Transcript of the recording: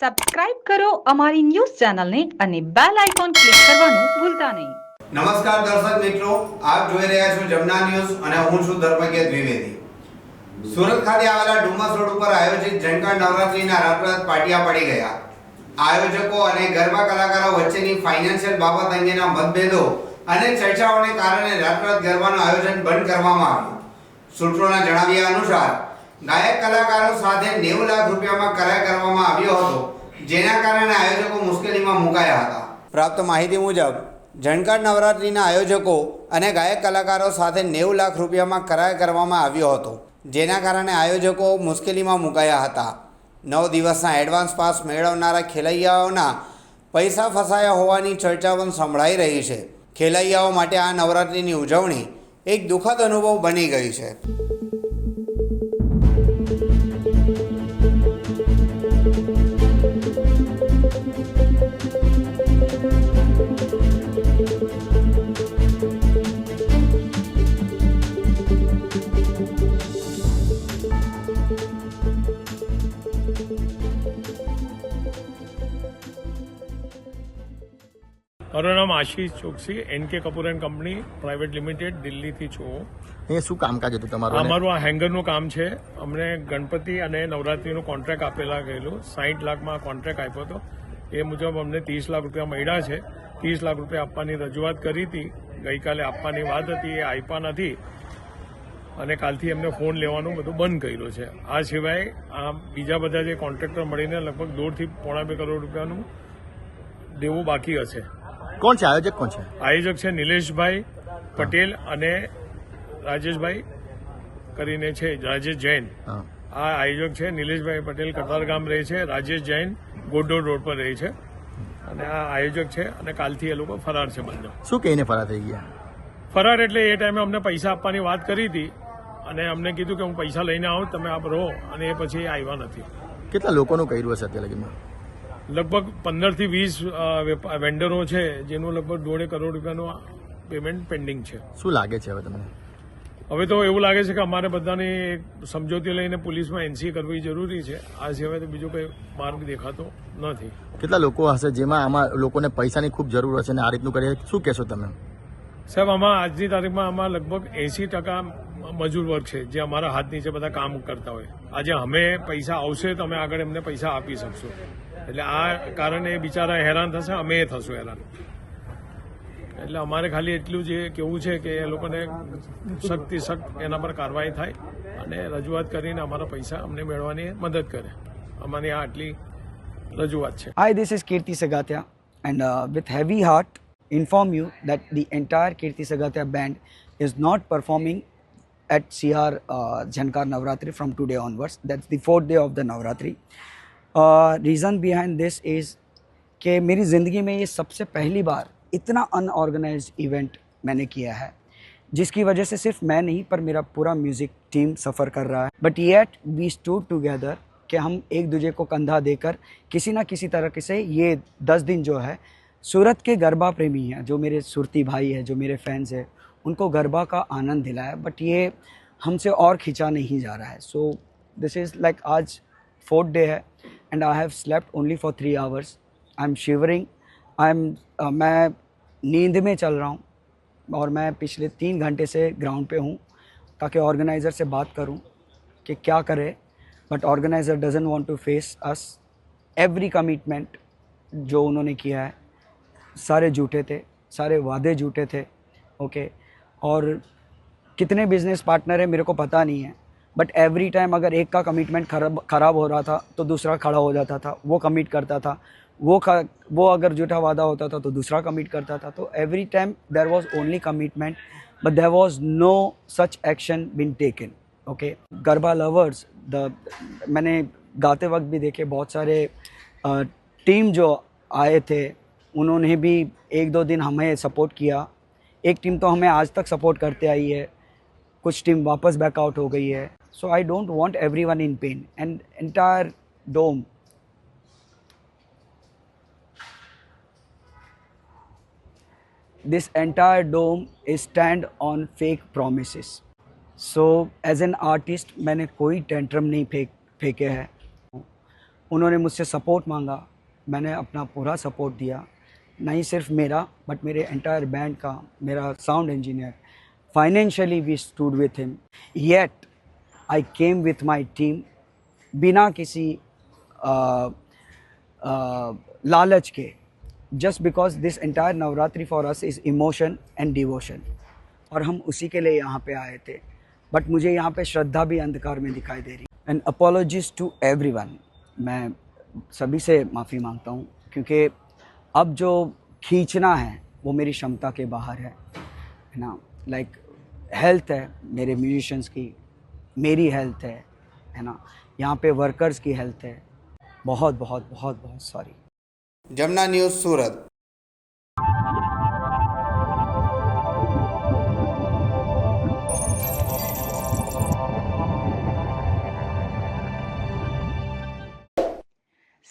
Subscribe કરો અમારી news ચેનલને અને બેલ આઇકોન ક્લિક કરવાનું ભૂલતા નહીં. નમસ્કાર દર્શક મિત્રો, આપ જોઈ રહ્યા છો જમના ન્યૂઝ અને હું છું ધર્મકે દ્વિવેદી. સુરત ખાતે આવેલા ડુમસ રોડ ઉપર આયોજિત જનકા નવરાત્રીના રાતરાત પાટિયા પડી ગયા. આયોજકો અને ગરબા કલાકારો વચ્ચેની ફાઇનાન્શિયલ બાબત અંગેના મતભેદો અને ચર્ચાઓને કારણે રાતરાત ગરબાનું આયોજન બંધ કરવામાં આવ્યું. સૂત્રોના જણાવ્યા અનુસાર ગાયક કલાકારો સાથે નેવું લાખ રૂપિયામાં કરાર કરવામાં આવ્યો હતો, જેના કારણે આયોજકો મુશ્કેલીમાં મુકાયા હતા. પ્રાપ્ત માહિતી મુજબ, જણકાર નવરાત્રિના આયોજકો અને ગાયક કલાકારો સાથે નેવું લાખ રૂપિયામાં કરાર કરવામાં આવ્યો હતો, જેના કારણે આયોજકો મુશ્કેલીમાં મુકાયા હતા. નવ દિવસના એડવાન્સ પાસ મેળવનારા ખેલૈયાઓના પૈસા ફસાયા હોવાની ચર્ચા પણ સંભળાઈ રહી છે. ખેલૈયાઓ માટે આ નવરાત્રિની ઉજવણી એક દુઃખદ અનુભવ બની ગઈ છે. મારું નામ Ashish Choksi N K Kapoor and company private limited દિલ્હીથી છું એ શું કામકાજ હતું તમારું અમારું આ હેંગરનું કામ છે. અમને ગણપતિ અને નવરાત્રીનું કોન્ટ્રાક્ટ આપેલા ગયેલું. સાહીઠ લાખમાં કોન્ટ્રાક્ટ આપ્યો હતો. એ મુજબ અમને ત્રીસ લાખ રૂપિયા મળ્યા છે. ત્રીસ લાખ રૂપિયા આપવાની રજૂઆત કરી હતી. ગઈકાલે આપવાની વાત હતી એ આપ્યા નથી. અને કાલથી એમને ફોન લેવાનું બધું બંધ કર્યું છે. આ સિવાય આ બીજા બધા જે કોન્ટ્રાક્ટર મળીને લગભગ દોઢથી પોણા બે કરોડ રૂપિયાનું દેવું બાકી હશે. કોણ છે આયોજક કોણ છે? આયોજક છે નિલેશભાઈ પટેલ અને રાજેશભાઈ કરીને છે રાજેશ જૈન. આ આયોજક છે નિલેશભાઈ પટેલ કતારગામ રહે છે રાજેશ જૈન ગોડોડ રોડ પર રહે છે. અને આ આયોજક છે અને કાલથી એ લોકો ફરાર છે બંને. શું કહીને ફરાર થઈ ગયા? ફરાર એટલે એ ટાઈમે અમને પૈસા આપવાની વાત કરી હતી અને અમને કીધું કે હું પૈસા લઈને આવું તમે આપ રહો અને એ પછી આવ્યા નથી. કેટલા લોકોનું કર્યું હશે અત્યારે લગીમાં લગભગ પંદરથી વીસ વેન્ડરો છે જેનું લગભગ દોઢે કરોડ રૂપિયાનું પેમેન્ટ પેન્ડિંગ છે. શું લાગે છે હવે તમને? હવે તો એવું લાગે છે કે અમારે બધાની એક સમજૂતી લઈને પોલીસમાં એનસી કરવી જરૂરી છે. આ સિવાય તો બીજો કોઈ માર્ગ દેખાતો નથી. કેટલા લોકો હશે જેમાં આમાં લોકોને પૈસાની ખૂબ જરૂર હશે અને આ રીતનું કરીએ? શું કહેશો તમે? સાહેબ આમાં આજની તારીખમાં આમાં લગભગ એસી ટકા મજૂર વર્ગ છે, જે અમારા હાથ નીચે બધા કામ કરતા હોય. આજે અમે પૈસા આવશે તો અમે આગળ એમને પૈસા આપી શકશું. એટલે આ કારણે એ બિચારા હેરાન થશે, અમે થશું હેરાન. એટલે અમારે ખાલી એટલું જ કેવું છે કે એ લોકોને સખ્તથી સખ્ત એના પર કાર્યવાહી થાય અને રજૂઆત કરીને અમારા પૈસા અમને મેળવવાની મદદ કરે. અમારી આ આટલી રજૂઆત છે. I this is Kirti Sagathiya and with heavy heart inform you that the entire Kirti band band is not performing at CR uh, Jankar Navratri from today onwards. That's the fourth day of the Navratri. Reason behind this is कि मेरी ज़िंदगी में ये सबसे पहली बार इतना unorganised event मैंने किया है जिसकी वजह से सिर्फ़ मैं नहीं पर मेरा पूरा म्यूज़िक टीम सफ़र कर रहा है but yet we stood together कि हम एक दूसरे को कंधा देकर किसी ना किसी तरह से ये दस दिन जो है सूरत के गरबा प्रेमी हैं जो मेरे सुरती भाई हैं जो मेरे फैंस हैं उनको गरबा का आनंद दिलाया बट ये हमसे और खींचा नहीं जा रहा है। सो दिस इज़ लाइक आज फोर्थ डे है and I have slept only for three hours I am shivering I am मैं नींद में चल रहा हूँ, और मैं पिछले तीन घंटे से ग्राउंड पे हूँ, ताकि ऑर्गेनाइज़र से बात करूँ कि क्या करे। But organiser doesn't want to face us every commitment जो उन्होंने किया है, सारे झूठे थे, सारे वादे झूठे थे ओके और कितने बिज़नेस पार्टनर है, मेरे को पता नहीं है। बट एवरी टाइम अगर एक का कमिटमेंट खराब खराब हो रहा था तो दूसरा खड़ा हो जाता था, वो कमिट करता था। वो वो अगर झूठा वादा होता था तो दूसरा कमिट करता था। तो every time there was only commitment but there was no such action been taken okay garba lovers the मैंने गाते वक्त भी देखे बहुत सारे टीम जो आए थे, उन्होंने भी एक दो दिन हमें सपोर्ट किया। एक टीम तो हमें आज तक सपोर्ट करते आई है। कुछ टीम वापस बैकआउट हो गई है। So I don't want everyone in pain and entire dome this entire dome is stand on fake promises. So, as an artist, मैंने कोई टेंट्रम नहीं फेंक, फेंके हैं। उन्होंने मुझसे सपोर्ट मांगा। मैंने अपना पूरा सपोर्ट दिया। नहीं सिर्फ़ मेरा बट मेरे एंटायर बैंड का, मेरा sound engineer financially we stood with him yet I came with my team बिना किसी लालच के. Just because this entire Navratri for us is emotion and devotion और हम उसी के लिए यहाँ पे आए थे. बट मुझे यहाँ पे श्रद्धा भी अंधकार में दिखाई दे रही. एंड अपोलॉजिज टू एवरी मैं सभी से माफ़ी माँगता हूँ, क्योंकि अब जो खींचना है, वो मेरी क्षमता के बाहर है है ना? लाइक हेल्थ है मेरे म्यूजिशंस की, मेरी हेल्थ है है ना? यहाँ पे वर्कर्स की हेल्थ है। बहुत बहुत बहुत बहुत sorry Jamuna news, Surat.